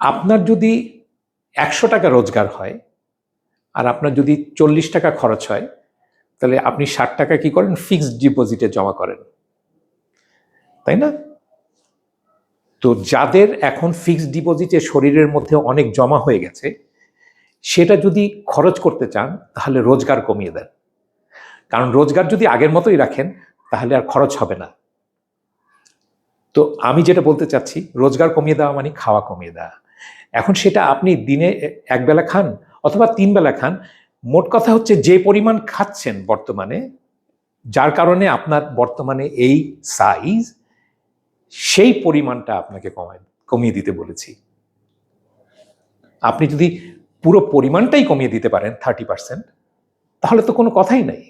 আপনার যদি একশো টাকা রোজগার হয় আর আপনার যদি চল্লিশ টাকা খরচ হয়, তাহলে আপনি ষাট টাকা কি করেন? ফিক্সড ডিপোজিটে জমা করেন। তাই না? তো যাদের এখন ফিক্সড ডিপোজিটে শরীরের মধ্যে অনেক জমা হয়ে গেছে, সেটা যদি খরচ করতে চান, তাহলে রোজগার কমিয়ে দেন। কারণ রোজগার যদি আগের মতোই রাখেন, তাহলে আর খরচ হবে না। তো আমি যেটা বলতে চাচ্ছি, রোজগার কমিয়ে দেওয়া মানে খাওয়া কমিয়ে দেওয়া। এখন সেটা আপনি দিনে এক বেলা খান অথবা তিন বেলা খান, মোট কথা হচ্ছে যে পরিমাণ খাচ্ছেন বর্তমানে, যার কারণে আপনার বর্তমানে এই সাইজ সেই পরিমাণটা আপনাকে কমায়, কমিয়ে দিতে বলেছি। আপনি যদি পুরো পরিমাণটাই কমিয়ে দিতে পারেন থার্টি পার্সেন্ট তাহলে তো কোনো কথাই নাই।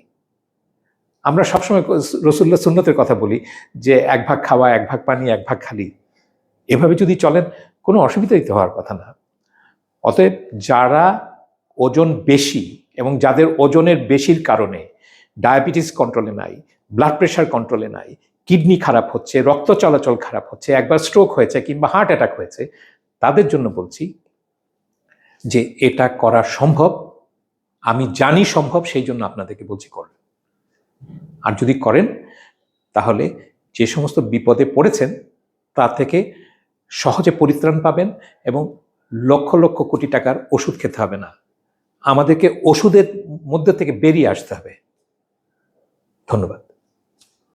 আমরা সবসময় রসুল্লাহ সুন্নতের কথা বলি যে এক ভাগ খাওয়া, এক ভাগ পানি, এক ভাগ খালি। এভাবে যদি চলেন কোনো অসুবিধাই তো হওয়ার কথা না। অতএব যারা ওজন বেশি এবং যাদের ওজনের বেশির কারণে ডায়াবেটিস কন্ট্রোলে নাই ব্লাড প্রেশার কন্ট্রোলে নাই কিডনি খারাপ হচ্ছে, রক্ত চলাচল খারাপ হচ্ছে, একবার স্ট্রোক হয়েছে কিংবা হার্ট অ্যাটাক হয়েছে, তাদের জন্য বলছি যে এটা করা সম্ভব, আমি জানি সম্ভব, সেই জন্য আপনাদেরকে বলছি করেন আর যদি করেন, তাহলে যে সমস্ত বিপদে পড়েছেন, তা থেকে সহজে পরিত্রাণ পাবেন এবং লক্ষ লক্ষ কোটি টাকার ওষুধ খেতে হবে না। আমাদেরকে ওষুধের মধ্যে থেকে বেরিয়ে আসতে হবে। ধন্যবাদ।